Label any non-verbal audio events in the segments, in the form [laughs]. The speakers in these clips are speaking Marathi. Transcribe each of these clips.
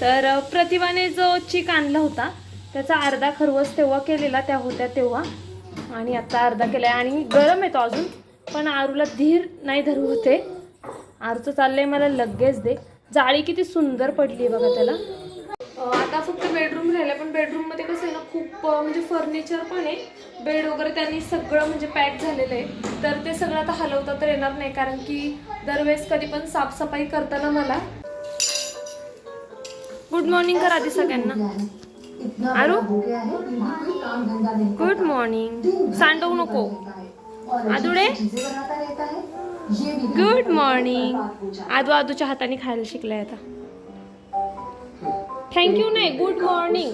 तर प्रतिभाने जो चिक आणला होता त्याचा अर्धा खरवस तेव्हा केलेला त्या होत्या तेव्हा. आणि आता अर्धा केलाय. आणि गरम येतो अजून पण आरूला धीर नाही धरू होते. आरूचं चाललंय मला लगेच दे. जाळी किती सुंदर पडली आहे बघा त्याला. आता फक्त बेडरूम राहिलं पण बेडरूममध्ये कसं आहे ना खूप म्हणजे फर्निचर पण आहे. बेड वगैरे त्यांनी सगळं म्हणजे पॅक झालेलं आहे. तर ते सगळं आता हलवता तर येणार नाही कारण की दरवेळेस कधी पण साफसफाई करताना मला गुड मॉर्निंग करा दे सगळ्यांना. आरू? गुड मॉर्निंग सांडवू नको. आदुडे? गुड मॉर्निंग आदू आदूच्या हाताने खायला शिकलाय आता. थँक्यू नाही. गुड मॉर्निंग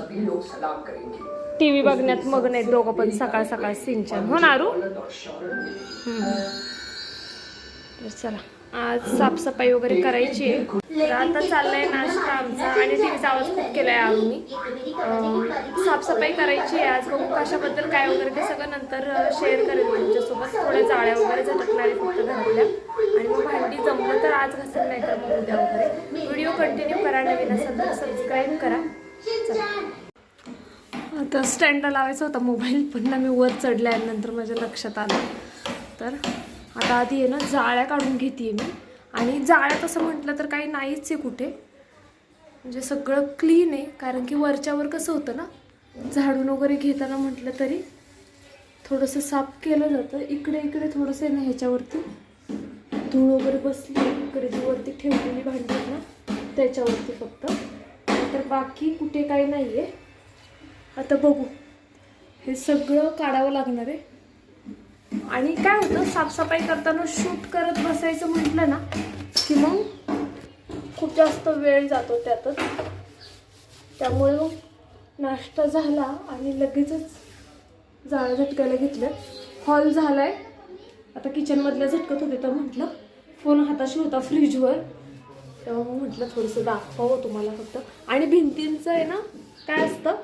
टी व्ही बघण्यात मग नाही. दोघं पण सकाळ सकाळ सिंचन. हो ना आरू? चला. आज साफसफाई वगैरे करायची आहे. तर आता चाललाय नाश्ता आमचा आणि टीव्हीचा आवाज खूप केलाय आम्ही. साफसफाई करायची आहे आज. बघू कशाबद्दल काय वगैरे ते सगळं नंतर शेअर करेल तुमच्यासोबत. थोड्या जाळ्या वगैरे झटकणार आहे फक्त घरातल्या. आणि मग भांडी जमलं तर आज घासेल नाही तर मग उद्या वगैरे. व्हिडिओ कंटिन्यू करा नवीन असेल तर सबस्क्राईब करा. आता स्टँडला लावायचा होता मोबाईल पण ना मी वर चढल्यानंतर माझ्या लक्षात आलं. तर आता आधी आहे ना जाळ्या काढून घेते मी. आणि जाळ्या तसं म्हटलं तर काही नाहीच आहे कुठे. म्हणजे सगळं क्लीन आहे कारण की वरच्यावर कसं होतं ना झाडून वगैरे घेताना म्हटलं तरी थोडंसं साफ केलं जातं. इकडे इकडे थोडंसं आहे ना ह्याच्यावरती. धूळ वगैरे बसली इकडे जी वरती ठेवलेली भांडी ना त्याच्यावरती फक्त. तर बाकी कुठे काही नाही आहे आता बघू. हे सगळं काढावं लागणार आहे. आणि काय होतं साफसफाई करताना शूट करत बसायचं म्हटलं ना की मग खूप जास्त वेळ जातो त्यातच. त्यामुळे मग नाश्ता झाला आणि लगेचच जाळं झटकायला घेतलं. हॉल झाला आहे आता किचनमधल्या झटकत होते तर म्हटलं फोन हाताशी होता फ्रीजवर तेव्हा मग म्हटलं थोडंसं दाखवावं तुम्हाला फक्त. आणि भिंतींचं आहे ना काय असतं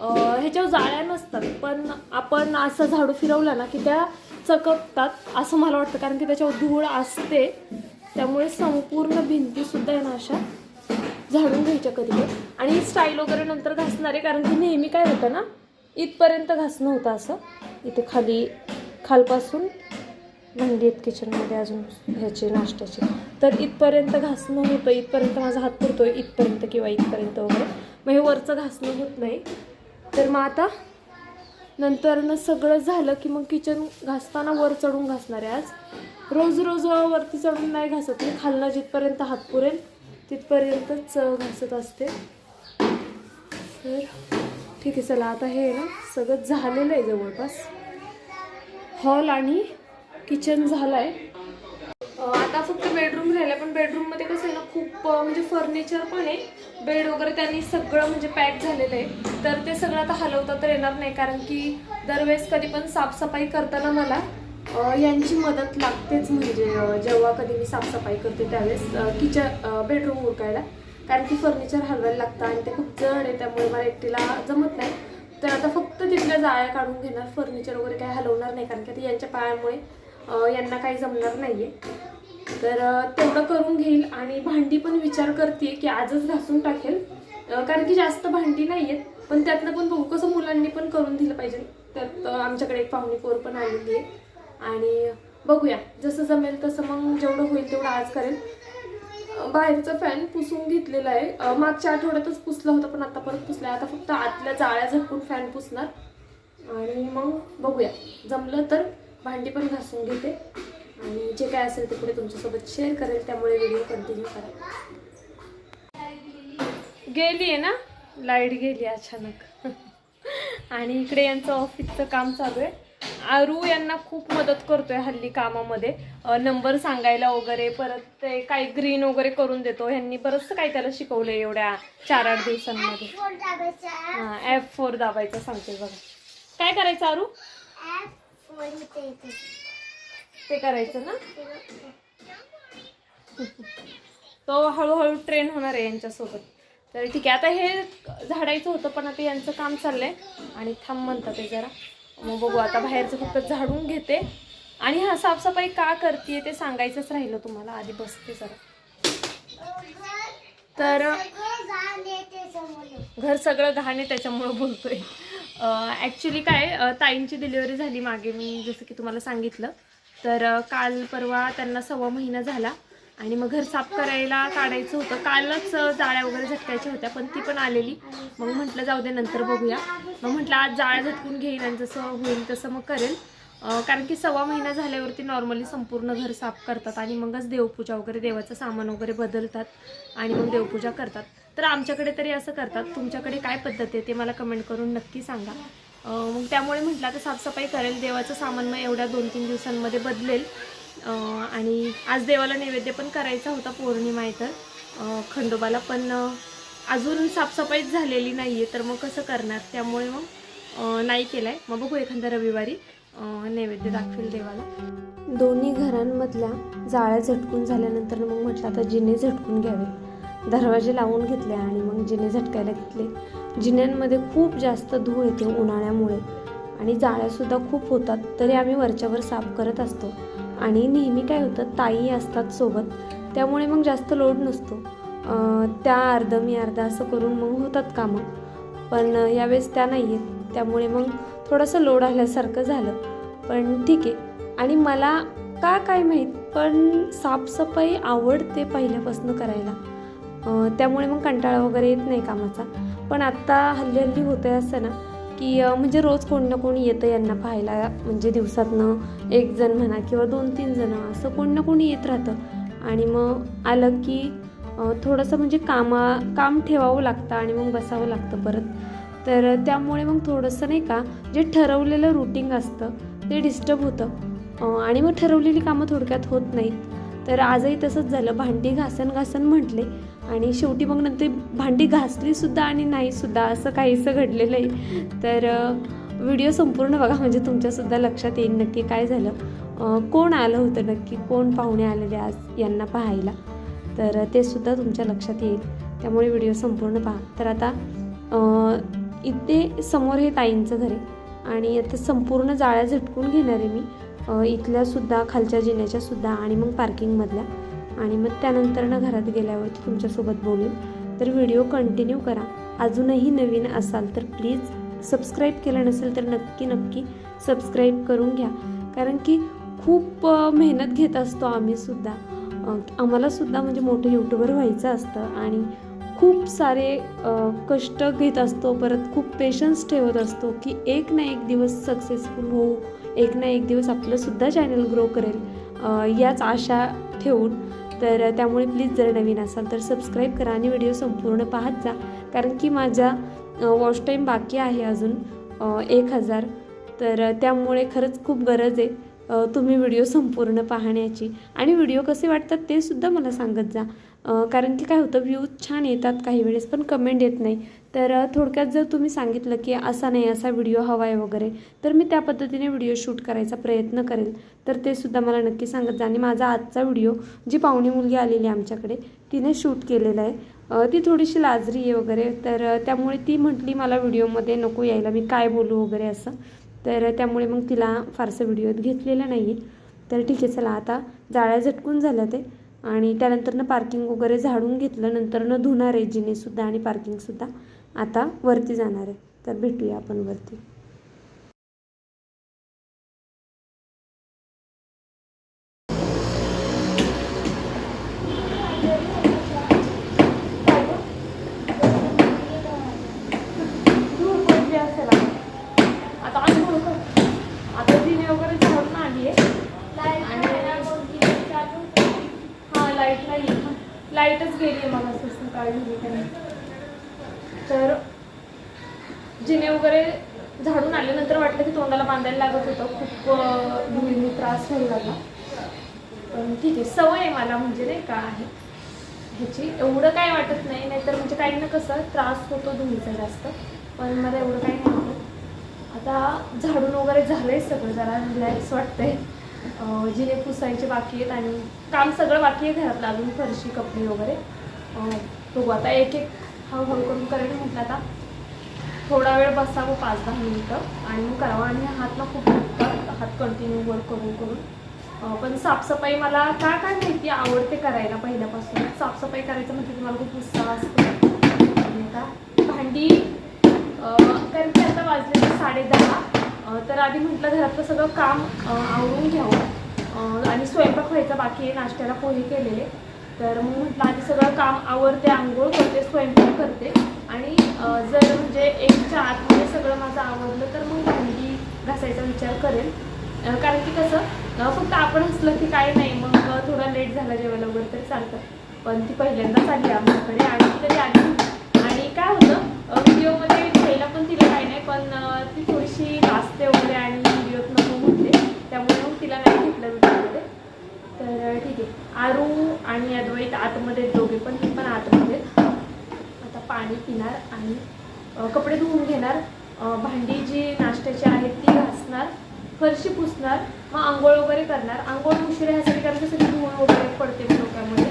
ह्याच्यावर जाळ्या नसतात पण आपण असं झाडू फिरवलं ना की त्या चकपतात असं मला वाटतं. कारण की त्याच्यावर धूळ असते. त्यामुळे संपूर्ण भिंतीसुद्धा आहे ना अशा झाडून घ्यायच्या कधी आणि स्टाईल वगैरे नंतर घासणार आहे कारण की नेहमी काय होतं ना इथपर्यंत घासणं होतं असं. इथे खाली खालपासून भांडी आहेत किचनमध्ये अजून ह्याची नाश्त्याची. तर इथपर्यंत घासणं होतं इथपर्यंत माझा हात पुरतो इथपर्यंत किंवा इथपर्यंत वगैरे. मग हे वरचं घासणं होत नाही. तर मग आता नंतरनं सगळं झालं की मग किचन घासताना वर चढून घासणार आहे आज. रोज रोज वरती चढून नाही घासत मी. खालनं जिथपर्यंत हात पुरेल तिथपर्यंतच घासत असते. तर ठीक आहे चला आता हे ना सगळं झालेलं आहे जवळपास. हॉल आणि किचन झालं आहे आता फक्त बेडरूम राहिलं पण बेडरूममध्ये कसं आहे ना खूप म्हणजे फर्निचर पण आहे. बेड वगैरे त्यांनी सगळं म्हणजे पॅक झालेलं आहे. तर ते सगळं आता हलवता तर येणार नाही कारण की दरवेळेस कधी पण साफसफाई करताना मला यांची मदत लागतेच म्हणजे जेव्हा कधी मी साफसफाई करते त्यावेळेस किचन बेडरूम उरकायला. कारण की फर्निचर हलवायला लागतं आणि ते खूप जड आहे त्यामुळे मला एकटीला जमत नाही. तर आता फक्त तिथल्या जाळ्या काढून घेणार फर्निचर वगैरे काही हलवणार नाही कारण की आता यांच्या पायामुळे यांना काही जमणार नाहीये. तर तेवढं करून घेईल आणि भांडी पण विचार करते की आजच घासून टाकेल. कारण की जास्त भांडी नाही आहेत पण त्यातनं पण बघू कसं मुलांनी पण करून दिलं पाहिजे. त्यात आमच्याकडे एक पाहुणी पोर पण आलेली आहे. आणि बघूया जसं जमेल तसं मग जेवढं होईल तेवढं आज करेल. बाहेरचा फॅन पुसून घेतलेला आहे. मागच्या आठवड्यातच पुसला होता पण आता परत पुसला आता फक्त आतल्या जाळ्या झटकून फॅन पुसणार. आणि मग बघूया. जमलं तर भांडी पण घासून घेते. आणि जे काय असेल ते पुढे तुमच्यासोबत शेअर करेल त्यामुळे व्हिडिओ कंटिन्यू करा. गेली आहे ना? लाइट गेली अचानक. आणि इकडे यांचं ऑफिसचं काम चालू आहे. आरू यांना खूप मदत करतोय हल्ली कामामध्ये. नंबर सांगायला वगैरे परत ते काही ग्रीन वगैरे करून देतो. ह्यांनी बरंचसं काही त्याला शिकवलं एवढ्या चार आठ दिवसांमध्ये. हां ॲप फोर दाबायचं सांगते बघा. काय करायचं आरू? ते करायचं ना? तो हळूहळू ट्रेन होणार आहे यांच्यासोबत. तर ठीक आहे आता हे झाडायचं होतं पण आता यांचं काम चाललंय. आणि थांब म्हणतात ते जरा. मग बघू आता बाहेरचं फक्त झाडून घेते. आणि हा साफसफाई का करते ते सांगायचंच राहिलं तुम्हाला. आधी बसते जरा. तर घर सगळं घाण आहे त्याच्यामुळं बोलतोय. ॲक्च्युली काय ताईंची डिलिव्हरी झाली मागे. मी जसं की तुम्हाला सांगितलं. तर काल परवा त्यांना सव्वा महिना झाला आणि मग घर साफ करायला काढायचं होतं. कालच जाळ्या वगैरे झटकायच्या होत्या पण ती पण आलेली. मग म्हटलं जाऊ दे नंतर बघूया. मग म्हटलं आज जाळ्या झटकून घेईन आणि जसं होईल तसं मग करेल. कारण की सव्वा महिना झाल्यावरती नॉर्मली संपूर्ण घर साफ करतात आणि मगच देवपूजा वगैरे देवाचं सामान वगैरे बदलतात आणि मग देवपूजा करतात. तर आमच्याकडे तरी असं करतात. तुमच्याकडे काय पद्धत आहे ते मला कमेंट करून नक्की सांगा. मग त्यामुळे म्हटलं आता साफसफाई करेल देवाचं सामान मग एवढ्या दोन तीन दिवसांमध्ये बदलेल. आणि आज देवाला नैवेद्य पण करायचा होता पौर्णिमा आहे तर. खंडोबाला पण अजून साफसफाईच झालेली नाही आहे तर मग कसं करणार? त्यामुळे मग नाही केलं आहे मग बघू एखाद्या रविवारी नैवेद्य दाखवेल देवाला. दोन्ही घरांमधल्या जाळ्या झटकून झाल्यानंतर मग म्हटलं आता जिने झटकून घ्यावे. दरवाजे लावून घेतले आणि मग जिने झटकायला घेतले. जिन्यांमध्ये खूप जास्त धूळ येते उन्हाळ्यामुळे आणि जाळ्यासुद्धा खूप होतात तरी आम्ही वरच्यावर साफ करत असतो. आणि नेहमी काय होतं ताई असतात सोबत त्यामुळे मग जास्त लोड नसतो. त्या अर्ध मी अर्धा असं करून मग होतात कामं. पण यावेळेस त्या नाही आहेत त्यामुळे मग थोडंसं लोड आल्यासारखं झालं. पण ठीक. आहे आणि मला का काय माहीत पण साफसफाई आवडते पहिल्यापासून करायला. त्यामुळे मग कंटाळा वगैरे येत नाही कामाचा. पण आत्ता हल्ली हल्ली होतं आहे असं ना की म्हणजे रोज कोण ना कोण येतं यांना पाहायला म्हणजे दिवसातनं एक जण म्हणा किंवा दोन तीन जण असं कोण ना कोणी येत राहतं. आणि मग आलं की थोडंसं म्हणजे कामा काम ठेवावं लागतं आणि मग बसावं लागतं परत. तर त्यामुळे मग थोडंसं नाही का जे ठरवलेलं रुटीन असतं ते डिस्टर्ब होतं. आणि मग ठरवलेली कामं थोडक्यात होत नाहीत. तर आजही तसंच झालं. भांडी घासन घासन म्हटले. आणि शेवटी मग नंतर भांडी घासलीसुद्धा आणि नाहीसुद्धा असं काहीसं घडलेलं आहे. तर व्हिडिओ संपूर्ण बघा म्हणजे तुमच्यासुद्धा लक्षात येईल नक्की काय झालं. कोण आलं होतं नक्की? कोण पाहुणे आलेले आज यांना पाहायला? तर ते सुद्धा तुमच्या लक्षात येईल. त्यामुळे व्हिडिओ संपूर्ण पहा. तर आता इथे समोर हे ताईंचं घर आहे. आणि आता संपूर्ण जाळ्या झटकून घेणार आहे मी. इथल्यासुद्धा खालच्या जिन्याच्यासुद्धा आणि मग पार्किंगमधल्या आणि मग त्यानंतर ना घरात गेल्यावरती तुमच्यासोबत बोलेन तर व्हिडिओ कंटिन्यू करा. अजूनही नवीन असाल तर प्लीज सबस्क्राईब केलं नसेल तर नक्की नक्की सबस्क्राईब करून घ्या. कारण की खूप मेहनत घेत असतो आम्हीसुद्धा आम्हालासुद्धा म्हणजे मोठं यूट्यूबर व्हायचं असतं आणि खूप सारे कष्ट घेत असतो परत खूप पेशन्स ठेवत असतो की एक ना एक दिवस सक्सेसफुल होऊ एक ना एक दिवस आपलंसुद्धा चॅनल ग्रो करेल. याच आशा ठेवून तर त्यामुळे प्लीज जर नवीन असाल तर सबस्क्राईब करा आणि व्हिडिओ संपूर्ण पाहत जा. कारण की माझा वॉच टाईम बाकी आहे अजून एक हजार. तर त्यामुळे खरंच खूप गरज आहे तुम्ही व्हिडिओ संपूर्ण पाहण्याची. आणि व्हिडिओ कसे वाटतात ते सुद्धा मला सांगत जा. कारण की काय होतं व्ह्यूज छान येतात काही वेळेस पण कमेंट येत नाही. तर थोडक्यात जर तुम्ही सांगितलं की असा नाही असा व्हिडिओ हवा आहे वगैरे तर मी त्या पद्धतीने व्हिडिओ शूट करायचा प्रयत्न करेल. तर ते सुद्धा मला नक्की सांगत जा. आणि माझा आजचा व्हिडिओ जी पाहुणी मुलगी आलेली आहे आमच्याकडे तिने शूट केलेला आहे. ती थोडीशी लाजरी आहे वगैरे तर त्यामुळे ती म्हटली मला व्हिडिओमध्ये नको यायला मी काय बोलू वगैरे असं. तर त्यामुळे मग तिला फारसं व्हिडिओत घेतलेलं नाही आहे तर ठीक आहे चला आता जाळ्या झटकून झाल्या ते. आणि त्यानंतरनं पार्किंग वगैरे झाडून घेतलं नंतरनं धुणार आहे जिनेसुद्धा आणि पार्किंगसुद्धा. आता वरती जाणार आहे. तर भेटूया आपण वरती. आता वगैरे लाईटच गेली आहे मला असं सकाळी त्याने तर जिने वगैरे झाडून आल्यानंतर वाटलं की तोंडाला बांधायला लागत होतं. खूप धुळीने त्रास व्हायला लागला. पण ठीक आहे सवय आहे मला म्हणजे नाही का आहे ह्याची. एवढं काय वाटत नाही नाहीतर म्हणजे काही ना कसं त्रास होतो धुळीचा जास्त. पण मला एवढं काही नाही वाटत. आता झाडून वगैरे झालंय सगळं जरा रिलॅक्स वाटतंय. जिने पुसायचे बाकी आहेत आणि काम सगळं बाकी आहे घरातलं अजून फरशी कपडे वगैरे. बघू आता एक एक हळूहळू करून करेल म्हटलं आता. थोडा वेळ बसावं पाच दहा मिनिटं. आणि मग करावं. आणि हात ना खूप दुखतात हात कंटिन्यू वर करून करून. पण साफसफाई मला काय काय माहिती आवडते करायला पहिल्यापासून. साफसफाई करायचं म्हटलं तुम्हाला मला खूप उत्साह असतो. आणि भांडी कारण की आता वाजले साडे दहा. तर आधी म्हटलं घरातलं सगळं काम आवरून घ्यावं. आणि स्वयंपाक व्हायचा बाकी आहे. नाश्त्याला पोहे केलेले. तर मग म्हटलं आधी सगळं काम आवडते आंघोळ करते स्वयंपाक करते. आणि जर म्हणजे एकच्या आतमध्ये सगळं माझं आवडलं तर मग भांडी घासायचा विचार करेल. कारण की कसं फक्त आपण असलं की काही नाही मग थोडा लेट झाला जेवायला वगैरे तरी चालतं. पण ती पहिल्यांदाच आली आमच्याकडे आणि तरी आली. आणि काय होतं व्हिडिओमध्ये घ्यायला पण तिला काही नाही पण ती थोडीशी नाचते वगैरे आणि व्हिडिओत नको म्हणते त्यामुळे मग तिला नाही घेतलं व्हिडिओमध्ये. तर ठीक आहे. आरू आणि अद्वैत आतमध्ये आहेत दोघे पण ती पण आतमध्ये. आहेत. आता पाणी पिणार आणि कपडे धुवून घेणार. भांडी जी नाश्त्याची आहेत ती घासणार फरशी पुसणार मग आंघोळ वगैरे करणार. आंघोळ उशिरा ह्यासाठी कारण कसं सगळी धुवण वगैरे पडते डोक्यामध्ये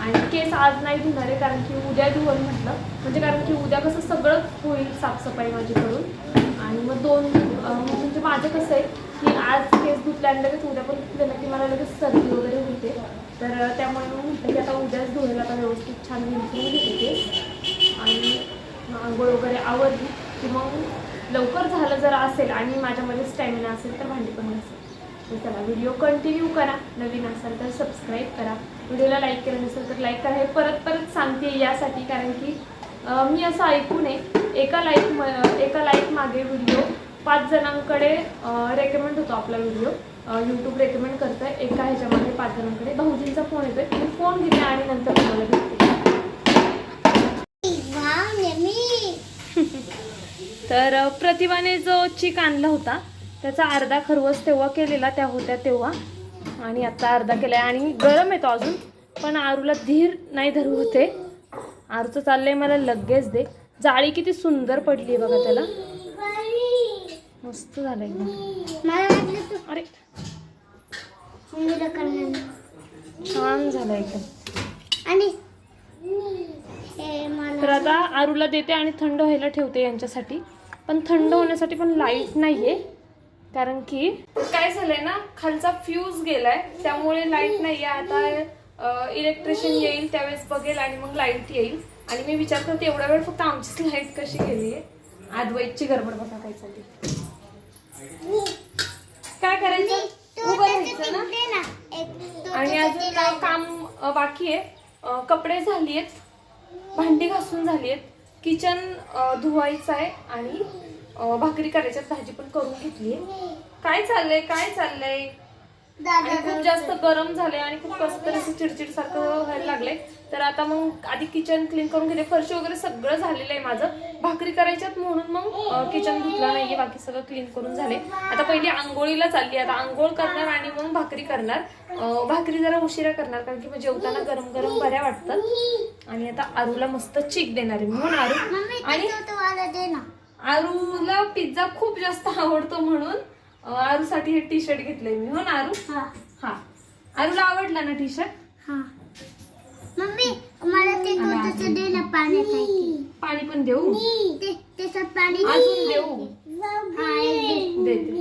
आणि केस आज नाही धुणार आहे कारण की उद्या धुवल म्हटलं. म्हणजे कारण की उद्या कसं सगळंच होईल साफसफाई माझी करून आणि मग दोन म्हणजे माझं कसं आहे की आज केस धुतले लगेच उद्या पण धुतलं की मला लगेच सर्दी वगैरे होते. तर त्यामुळे मग म्हटलं की आता उद्याच धुवेल आता व्यवस्थित छान विंचून घेते. केस आणि आंघोळ वगैरे आवडली की मग लवकर झालं जर असेल आणि माझ्यामध्ये स्टॅमिना असेल तर भांडी पण नसेल तर चला व्हिडिओ कंटिन्यू करा. नवीन असाल तर सबस्क्राईब करा. व्हिडिओला लाईक केलं नसेल तर लाईक करा. हे परत परत सांगते यासाठी कारण की मी असं ऐकून आहे एका लाईक म एका लाईक मागे व्हिडिओ पाच जणांकडे रेकमेंड होतो आपला व्हिडिओ यूट्यूब रेकमेंड करतं एका ह्याच्यामध्ये पाच जणांकडे. भाऊजींचा फोन येतोय. मी फोन घेते आणि नंतर तुम्हाला भेटते. [laughs] तर प्रतिभाने जो चिक आणला होता त्याचा अर्धा खरवस तेव्हा केलेला त्या होत्या तेव्हा. आणि आता अर्धा केलाय. आणि गरम येतो अजून पण आरूला धीर नाही धरू होते. आरूचं चाललंय मला लगेच दे. जाळी किती सुंदर पडली बघा त्याला. मस्त झालं एकदम. अरे. छान झालं एकदम. आणि हे मला तर आता आरूला देते आणि थंड व्हायला ठेवते यांच्यासाठी. पण थंड होण्यासाठी पण लाइट नाहीये. कारण की काय झालंय ना खालचा फ्यूज गेलाय त्यामुळे लाइट नाहीये. आता इलेक्ट्रिशियन येईल त्यावेळेस बघेल आणि मग लाइट येईल. आणि मी विचार करते एवढा वेळ फक्त आमचीच लाइट कशी गेली आहे? आदवैची गडबड बघा काय चालली काय करायचं? उभं राहायचं ना? आणि अजून काम बाकी आहे? कपडे झाली आहेत भांडी घासून झाली आहेत किचन धुवायचं आहे आणि भाकरी करायच्यात भाजी पण करून घेतली आहे काय चाललंय? काय चाललंय? आणि खूप जास्त गरम झाले आणि खूप कसं तरी असं चिडचिड सारखं व्हायला लागलंय. तर आता मग आधी किचन क्लीन करून घेते. फरशी वगैरे सगळं झालेलं आहे माझं. भाकरी करायच्यात म्हणून मग किचन धुतलं नाहीये. बाकी सगळं क्लीन करून झाले आता पहिली आंघोळीला चालली. आता आंघोळ करणार आणि मग भाकरी करणार. भाकरी जरा उशिरा करणार कारण की मग जेवताना गरम गरम बऱ्या वाटतात. आणि आता आरूला मस्त चीक देणार आहे. म्हणून आरू आणि आरूला पिझ्झा खूप जास्त आवडतो म्हणून आरूसाठी हे टी शर्ट घेतलंय मी. हो ना आरू? हा. हा. आरूला आवडला ना टी शर्ट हा. मम्मी मला ते कोणतं दे ना पाण्यापैकी पाणी पण देऊ? ते पाणी अजून देऊ? हा एक दे. देते.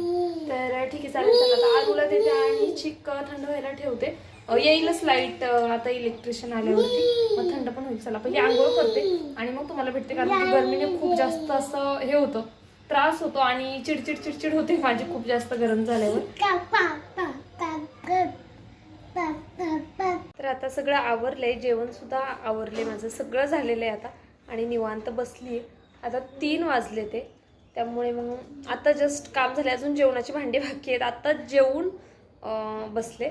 तर ठीक आहे चालेल चला. आता आरूला देते आणि चिक थंड व्हायला ठेवते. अं, येईलच लाइट आता इलेक्ट्रिशियन आल्यावरती. मग थंड पण होईल. चला पहिली आंघोळ करते. आणि मग तुम्हाला भेटते कारण की गरमीने खूप जास्त असं हे होतं. त्रास होतो आणि चिडचिड चिडचिड होते. माझी खूप जास्त गरम झाल्यावर. तर आता सगळं आवरलंय. जेवण सुद्धा आवरले माझं. सगळं झालेलं आहे आता. आणि निवांत बसली आता तीन वाजले ते. त्यामुळे मग आता जस्ट काम झाले. अजून जेवणाची भांडी बाकी आहेत. आता जेवून बसले.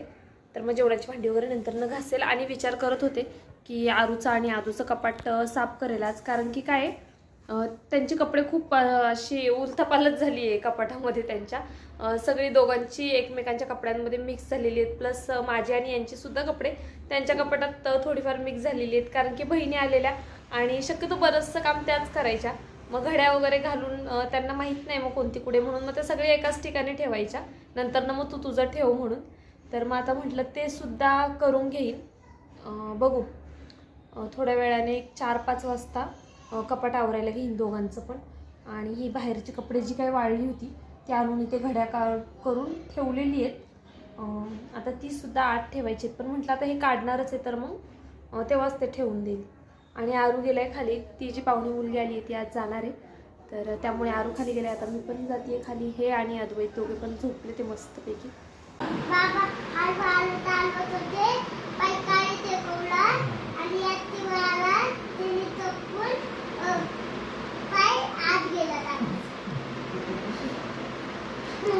तर मग जेवणाची भांडी वगैरे नंतर न घासेल. आणि विचार करत होते की आरूचा आणि आदूचं कपाट साफ करेल आज. कारण की काय आहे, त्यांचे कपडे खूप अशी उलथापालत झाली आहे कपाटामध्ये त्यांच्या. सगळी दोघांची एकमेकांच्या कपड्यांमध्ये मिक्स झालेली आहेत. प्लस माझे आणि यांची सुद्धा कपडे त्यांच्या कपाटात थोडीफार मिक्स झालेली आहेत. कारण की बहिणी आलेल्या आणि शक्यतो बरंचसं काम त्याच करायच्या. मग घड्या वगैरे घालून त्यांना माहीत नाही मग कोणती कुठे म्हणून. मग ते सगळे एकाच ठिकाणी ठेवायच्या. नंतर ना मग तू तुझं ठेव म्हणून. तर मग आता म्हटलं ते सुद्धा करून घेईन. बघू. थोड्या वेळाने एक चार पाच वाजता कपाट आवरायला घेईन दोघांचं पण. आणि ही बाहेरची कपडे जी काही वाळली होती ती आणून इथे घड्या का करून ठेवलेली आहेत. आता ती सुद्धा आत ठेवायची आहेत. पण म्हटलं आता हे काढणारच आहे तर मग तेव्हाच ते ठेवून देईल. आणि आरू गेलाय खाली. ती जी पाहुणी मुलगी आली आहे ती आज जाणार आहे. तर त्यामुळे आरू खाली गेले आता मी पण जाते खाली. हे आणि अद्वैत दोघे पण झोपले ते मस्तपैकी. बाबा आज आलं चालवत होते पाय काय ते कोवला आणि यात ती वाला तिने चपून अं, पाय आत गेला त्याचा.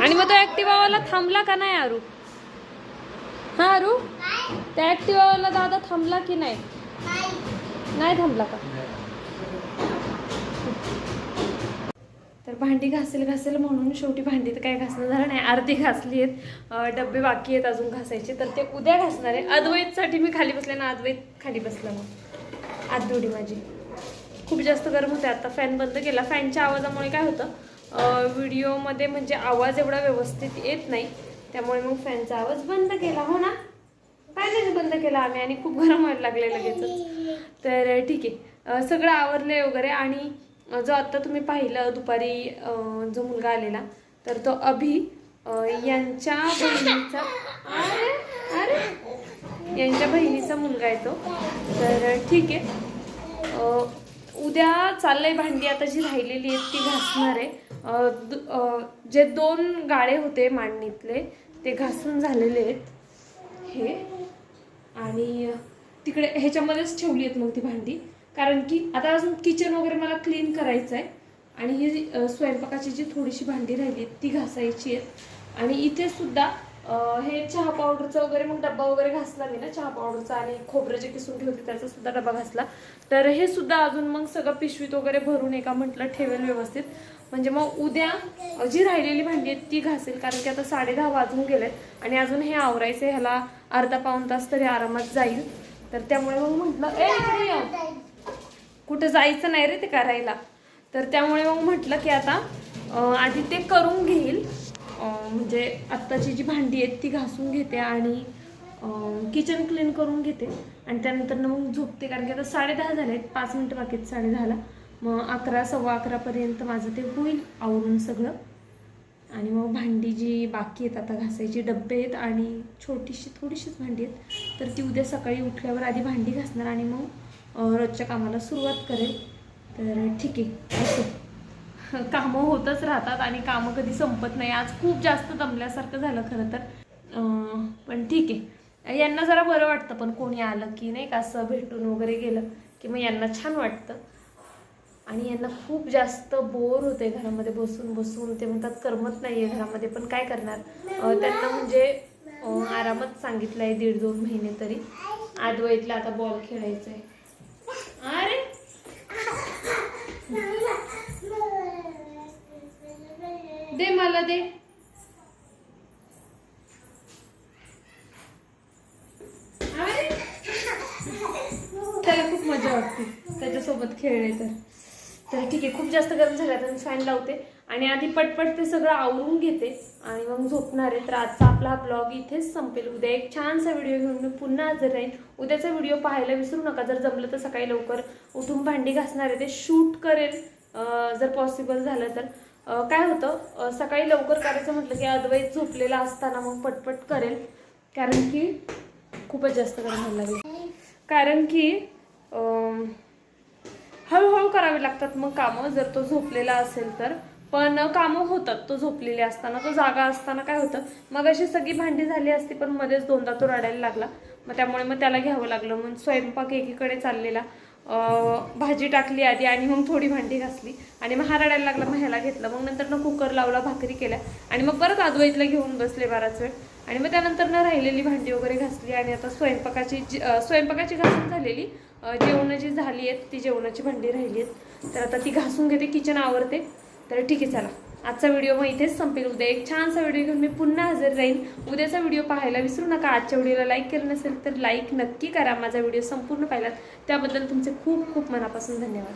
आणि मग तो ऍक्टिवावाला थांबला का नाही आरू? हा आरू? त्या ॲक्टिवाला दादा थांबला की नाही? नाही थांबला का? तर भांडी घासेल घासेल म्हणून शेवटी भांडी तर काय घासणं झालं नाही. अर्धी घासली आहेत. डबे बाकी आहेत अजून घासायचे. तर ते उद्या घासणार आहे. अद्वैतसाठी मी खाली बसले ना. अद्वैत खाली बसला मग. आत माझी. खूप जास्त गरम होते आता फॅन बंद केला. फॅनच्या आवाजामुळे काय होतं? व्हिडिओमध्ये म्हणजे आवाज एवढा व्यवस्थित येत नाही. त्यामुळे मग फॅनचा आवाज बंद केला. हो ना? फायनली बंद केला आम्ही आणि खूप गरम व्हायला लागले लगेच तर ठीक आहे. सगळं आवरले वगैरे आणि जो आत्ता तुम्ही पाहिलं दुपारी जो मुलगा आलेला तर तो अभि यांच्या बहिणीचा अरे अरे. यांच्या बहिणीचा मुलगा आहे तो. तर ठीक आहे. उद्या चाललंय भांडी. आता जी राहिलेली आहेत ती घासणार आहे. जे दोन गाळे होते मांडणीतले ते घासून झालेले आहेत. हे. आणि तिकडे ह्याच्यामध्येच ठेवली आहेत मग ती भांडी. कारण की आता अजून किचन वगैरे मला क्लीन करायचं आहे आणि ही जी, स्वयंपाकाची जी थोडीशी भांडी राहिली ती घासायची आहेत. आणि इथे सुद्धा हे चहा पावडरचा वगैरे मग डब्बा वगैरे घासला मी ना चहा पावडरचा आणि खोबरं जे किसून ठेवते त्याचा सुद्धा डबा घासला. तर हे सुद्धा अजून मग सगळं पिशवीत वगैरे भरून एका म्हटलं ठेवेल व्यवस्थित. म्हणजे मग उद्या जी राहिलेली भांडी आहेत ती घासेल कारण की आता साडे दहा वाजून गेलेत आणि अजून हे आवरायचं ह्याला अर्धा पाऊण तास तरी आरामात जाईल. तर त्यामुळे मग म्हटलं ए कुठं जायचं नाही रे ते करायला. तर त्यामुळे मग म्हटलं की आता आधी ते करून घेईल. म्हणजे आत्ताची जी भांडी आहेत ती घासून घेते आणि किचन क्लीन करून घेते. आणि त्यानंतर मग झोपते कारण की आता साडे दहा झाले आहेत पाच मिनटं बाकी आहेत साडे दहाला मग अकरा सव्वा अकरापर्यंत माझं ते होईल आवरून सगळं. आणि मग भांडी जी बाकी आहेत आता घासायची डब्बे आहेत आणि छोटीशी थोडीशीच भांडी आहेत तर ती उद्या सकाळी उठल्यावर आधी भांडी घासणार आणि मग रोजच्या कामाला सुरुवात करेल. तर ठीक आहे असो. कामं होतच राहतात आणि कामं कधी संपत नाही. आज खूप जास्त दमल्यासारखं झालं खरं तर. पण ठीक आहे. यांना जरा बरं वाटतं पण कोणी आलं की नाही का असं भेटून वगैरे गेलं की मग यांना छान वाटतं. आणि यांना खूप जास्त बोर होते घरामध्ये बसून बसून. ते म्हणतात करमत नाहीये घरामध्ये पण काय करणार? त्यांना म्हणजे आरामात सांगितलं आहे दीड दोन महिने तरी. आदवईतला आता बॉल खेळायचा आहे अरे! दे मला दे. त्याला खूप मजा वाटते त्याच्यासोबत खेळले तर. तर ठीक आहे खूप जास्त गरम झाला तर मी फॅन लावते. आणि आधी पटपट ते सगळं आवरून घेते आणि मग झोपणार आहे. तर आजचा आपला ब्लॉग इथेच संपेल. उद्या एक छानसा व्हिडिओ घेऊन मी पुन्हा हजर राहील उद्याचा व्हिडिओ पाहायला विसरू नका. जर जमलं तर सकाळी लवकर उठून भांडी घासणार आहे ते शूट करेल जर पॉसिबल झालं तर. काय होतं सकाळी लवकर करायचं म्हटलं की अद्वैत झोपलेला असताना मग पटपट करेल. कारण की खूपच जास्त गरम व्हायला कारण की हळूहळू करावी लागतात. मग कामं जर तो झोपलेला असेल तर. पण कामं होतात. तो झोपलेले असताना तो जागा असताना काय होतं? मग अशी सगळी भांडी झाली असती पण मध्येच दोनदा तो रडायला लागला. मग त्यामुळे मग त्याला घ्यावं लागलं. मग स्वयंपाक एकीकडे चाललेला. भाजी टाकली आधी आणि मग थोडी भांडी घासली. आणि मग हाराडायला लागला मग ह्याला घेतलं. मग नंतर ना कुकर लावला भाकरी केल्या. आणि मग परत अद्वैतला घेऊन बसले बराच वेळ. आणि मग त्यानंतर ना राहिलेली भांडी वगैरे घासली आणि आता स्वयंपाकाची जी- स्वयंपाकाची घासून झालेली. जेवणं जी झाली आहेत ती जेवणाची भांडी राहिली आहेत. तर आता ती घासून घेते किचन आवरते. तर ठीक आहे चला. आजचा व्हिडिओ मग इथेच संपेल. उद्या एक छानसा व्हिडिओ घेऊन मी पुन्हा हजर राहील उद्याचा व्हिडिओ पाहायला विसरू नका. आजच्या व्हिडिओला लाईक केलं नसेल तर लाईक नक्की करा. माझा व्हिडिओ संपूर्ण पाहिलात. त्याबद्दल तुमचे खूप खूप मनापासून धन्यवाद.